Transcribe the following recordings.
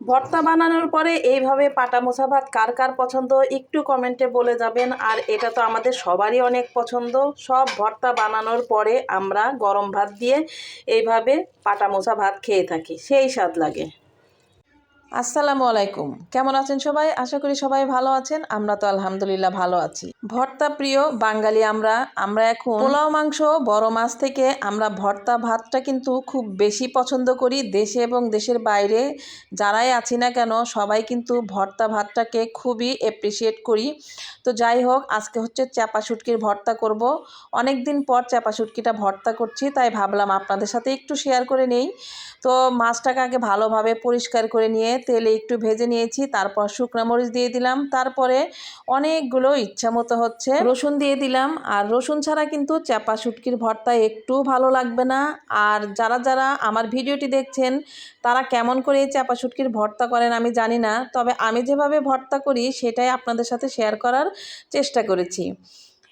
ভর্তা বানানোর পরে এইভাবে পাটা মোছা ভাত কার কার পছন্দ একটু কমেন্টে বলে যাবেন। আর এটা তো আমাদের সবারই অনেক পছন্দ। সব ভর্তা বানানোর পরে আমরা গরম ভাত দিয়ে এইভাবে পাটা মোছা ভাত খেয়ে থাকি। সেই স্বাদ লাগে। আসসালামু আলাইকুম। কেমন আছেন সবাই? আশা করি সবাই ভালো আছেন। আমরা তো আলহামদুলিল্লাহ ভালো আছি। ভর্তা প্রিয় বাঙালি আমরা। আমরা এখন পোলাও মাংস, বড় মাছ থেকে আমরা ভর্তা ভাতটা কিন্তু খুব বেশি পছন্দ করি দেশে এবং দেশের বাইরে। যারাই আছি না কেন, সবাই কিন্তু ভর্তা ভাতটাকে খুবই অ্যাপ্রিসিয়েট করি। তো যাই হোক, আজকে হচ্ছে চাপা শুটকির ভর্তা করব। অনেক দিন পর চাপা শুটকিটা ভর্তা করছি, তাই ভাবলাম আপনাদের সাথে একটু শেয়ার করে নেই। তো মাছটাকে আগে ভালোভাবে পরিষ্কার করে নিয়ে তেলে একটু ভেজে নিয়েছি, তারপর শুকনো মরিচ দিয়ে দিলাম, তারপরে অনেকগুলো ইচ্ছা মতো হচ্ছে রসুন দিয়ে দিলাম, আর রসুন ছাড়া কিন্তু চাপা শুটকির ভর্তা একটু ভালো লাগবে না। আর যারা যারা আমার ভিডিওটি দেখছেন, তারা কেমন করে এই চাপা শুটকির ভর্তা করেন আমি জানি না, তবে আমি যেভাবে ভর্তা করি, সেটাই আপনাদের সাথে শেয়ার করার চেষ্টা করেছি।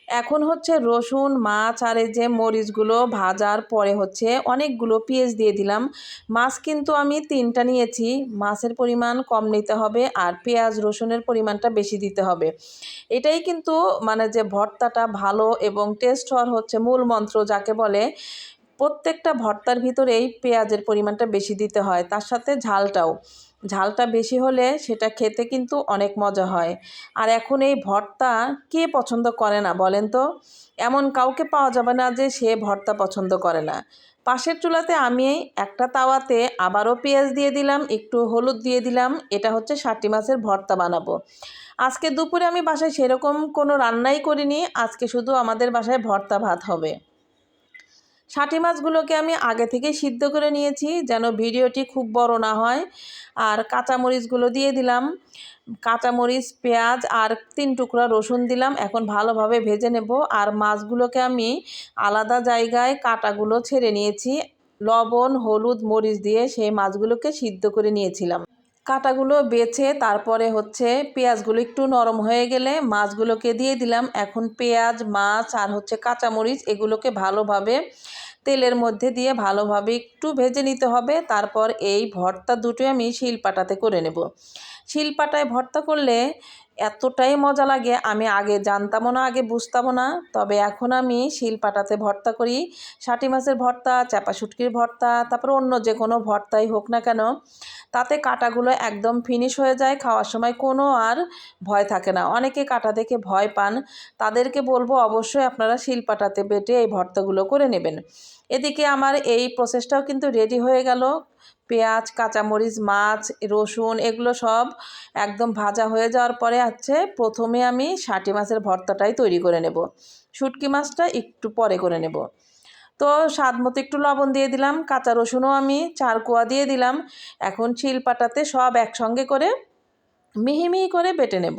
এখন হচ্ছে রসুন, মাছ আর এই যে মরিচগুলো ভাজার পরে হচ্ছে অনেকগুলো পেঁয়াজ দিয়ে দিলাম। মাছ কিন্তু আমি তিনটা নিয়েছি। মাছের পরিমাণ কম নিতে হবে আর পেঁয়াজ, রসুনের পরিমাণটা বেশি দিতে হবে। এটাই কিন্তু মানে যে ভর্তাটা ভালো এবং টেস্ট হওয়ার হচ্ছে মূল মন্ত্র যাকে বলে, প্রত্যেকটা ভর্তার ভিতরেই পেঁয়াজের পরিমাণটা বেশি দিতে হয়, তার সাথে ঝালটাও। ঝালটা বেশি হলে সেটা খেতে কিন্তু অনেক মজা হয়। আর এখন এই ভর্তা কে পছন্দ করে না বলেন তো? এমন কাউকে পাওয়া যাবে না যে সে ভর্তা পছন্দ করে না। পাশের চুলাতে আমি একটা তাওয়াতে আবারও পেঁয়াজ দিয়ে দিলাম, একটু হলুদ দিয়ে দিলাম, এটা হচ্ছে ষাটি মাছের ভর্তা বানাবো। আজকে দুপুরে আমি বাসায় সেরকম কোনো রান্নাই করিনি, আজকে শুধু আমাদের বাসায় ভর্তা ভাত হবে। ষাটি মাছগুলোকে আমি আগে থেকে সিদ্ধ করে নিয়েছি যেন ভিডিওটি খুব বড় না হয়। আর কাঁচামরিচগুলো দিয়ে দিলাম। কাঁচামরিচ, পেঁয়াজ আর তিন টুকরা রসুন দিলাম। এখন ভালোভাবে ভেজে নেব। আর মাছগুলোকে আমি আলাদা জায়গায় কাটাগুলো ছেড়ে নিয়েছি। লবণ, হলুদ, মরিচ দিয়ে সেই মাছগুলোকে সিদ্ধ করে নিয়েছিলাম। কাটাগুলো বেছে তারপরে হচ্ছে পেঁয়াজগুলো একটু নরম হয়ে গেলে মাছগুলোকে দিয়ে দিলাম। এখন পেঁয়াজ, মাছ আর হচ্ছে কাঁচামরিচ এগুলোকে ভালোভাবে তেলের মধ্যে দিয়ে ভালোভাবে একটু ভেজে নিতে হবে। তারপর এই ভর্তা দুটো আমি শিলপাটাতে করে নেব। শিলপাটায় ভর্তা করলে এতটাই মজা লাগে, আমি আগে জানতামও না, আগে বুঝতামও না। তবে এখন আমি শিলপাটাতে ভর্তা করি। ষাটি মাছের ভর্তা চাপা শুটকির ভর্তা, তারপর অন্য যে কোনো ভর্তাই হোক না কেন তাতে কাটাগুলো একদম ফিনিশ হয়ে যায়, খাওয়ার সময় কোনো আর ভয় থাকে না। অনেকে কাটা দেখে ভয় পান, তাদেরকে বলব অবশ্যই আপনারা শিলপাটাতে বেটে এই ভর্তাগুলো করে নেবেন। এদিকে আমার এই প্রসেসটাও কিন্তু রেডি হয়ে গেল। পেঁয়াজ, কাঁচামরিচ, মাছ, রসুন এগুলো সব একদম ভাজা হয়ে যাওয়ার পরে আছে প্রথমে আমি ষাটি মাছের ভর্তাটাই তৈরি করে নেব। শুটকি মাছটা একটু পরে করে নেব। তো স্বাদ মতো একটু লবণ দিয়ে দিলাম, কাঁচা রসুনও আমি চার কোয়া দিয়ে দিলাম। এখন শিলপাটাতে সব একসঙ্গে করে মিহি মিহি করে বেটে নেব।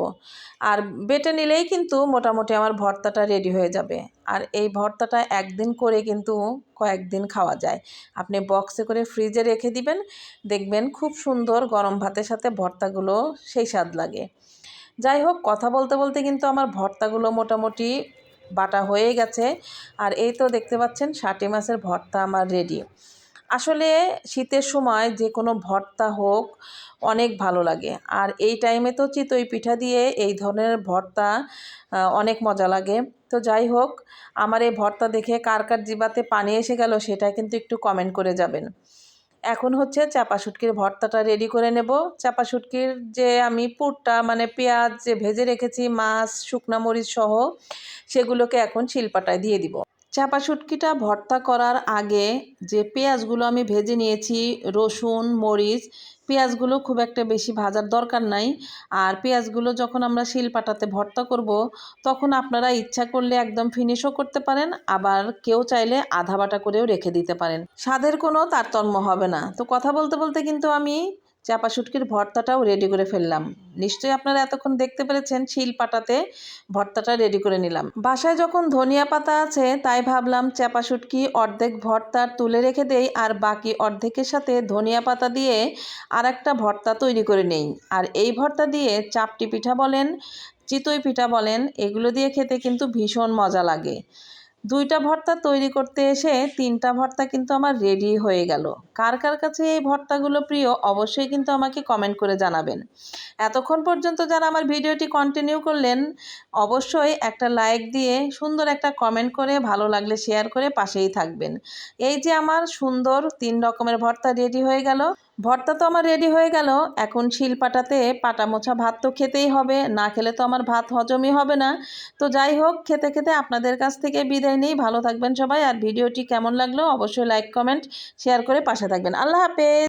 আর বেটে নিলেই কিন্তু মোটামুটি আমার ভর্তাটা রেডি হয়ে যাবে। আর এই ভর্তাটা একদিন করে কিন্তু কয়েকদিন খাওয়া যায়। আপনি বক্সে করে ফ্রিজে রেখে দিবেন, দেখবেন খুব সুন্দর গরম ভাতের সাথে ভর্তাগুলো সেই স্বাদ লাগে। যাই হোক, কথা বলতে বলতে কিন্তু আমার ভর্তাগুলো মোটামুটি বাটা হয়ে গেছে। আর এই তো দেখতে পাচ্ছেন ষাটি মাছের ভর্তা আমার রেডি আসলে শীতের সময় যে কোনো ভর্তা হোক, অনেক ভালো লাগে। আর এই টাইমে তো চিতই পিঠা দিয়ে এই ধরনের ভর্তা অনেক মজা লাগে। তো যাই হোক, আমার এই ভর্তা দেখে কার কার জিবাতে পানি এসে গেল সেটা কিন্তু একটু কমেন্ট করে যাবেন। এখন হচ্ছে চাপা শুটকির ভর্তাটা রেডি করে নেব। চাপা শুটকির যে আমি পুরটা মানে পেঁয়াজ যে ভেজে রেখেছি, মাছ, শুকনা মরিচ সহ, সেগুলোকে এখন শিলপাটায় দিয়ে দিব। চাপা শুটকিটা ভর্তা করার আগে যে পেঁয়াজগুলো আমি ভেজে নিয়েছি, রসুন, মরিচ পেঁয়াজগুলো খুব একটা বেশি ভাজার দরকার নাই। আর পেঁয়াজগুলো যখন আমরা শিলপাটাতে ভর্তা করব, তখন আপনারা ইচ্ছা করলে একদম ফিনিশও করতে পারেন, আবার কেউ চাইলে আধা বাটা করেও রেখে দিতে পারেন। স্বাদের কোনো তারতম্য হবে না। তো কথা বলতে বলতে কিন্তু আমি চাপা শুটকির ভর্তাটাও রেডি করে ফেললাম। নিশ্চয়ই আপনারা এতক্ষণ দেখতে পেরেছেন শিল পাটাতে ভর্তাটা রেডি করে নিলাম। বাসায় যখন ধনিয়া পাতা আছে, তাই ভাবলাম চাপা শুটকি অর্ধেক ভর্তা তুলে রেখে দেই আর বাকি অর্ধেকের সাথে ধনিয়া পাতা দিয়ে আর একটা ভর্তা তৈরি করে নেই। আর এই ভর্তা দিয়ে চাপটি পিঠা বলেন, চিতই পিঠা বলেন, এগুলো দিয়ে খেতে কিন্তু ভীষণ মজা লাগে। দুইটা ভর্তা তৈরি করতে এসে তিনটা ভর্তা কিন্তু আমার রেডি হয়ে গেল। কার কার কাছে এই ভর্তাগুলো প্রিয় অবশ্যই কিন্তু আমাকে কমেন্ট করে জানাবেন। এতক্ষণ পর্যন্ত যারা আমার ভিডিওটি কন্টিনিউ করলেন, অবশ্যই একটা লাইক দিয়ে সুন্দর একটা কমেন্ট করে, ভালো লাগলে শেয়ার করে পাশেই থাকবেন। এই যে আমার সুন্দর তিন রকমের ভর্তা রেডি হয়ে গেল। ভর্তা তো আমার রেডি হয়ে গেল। এখন শিল পাটাতে পাটা মোছা ভাত তো খেতেই হবে, না খেলে তো আমার ভাত হজমই হবে না। তো যাই হোক, খেতে খেতে আপনাদের কাছ থেকে বিদায় নেই। ভালো থাকবেন সবাই, আর ভিডিওটি কেমন লাগল অবশ্যই লাইক কমেন্ট শেয়ার করে পাশে থাকবেন। আল্লাহ হাফেজ!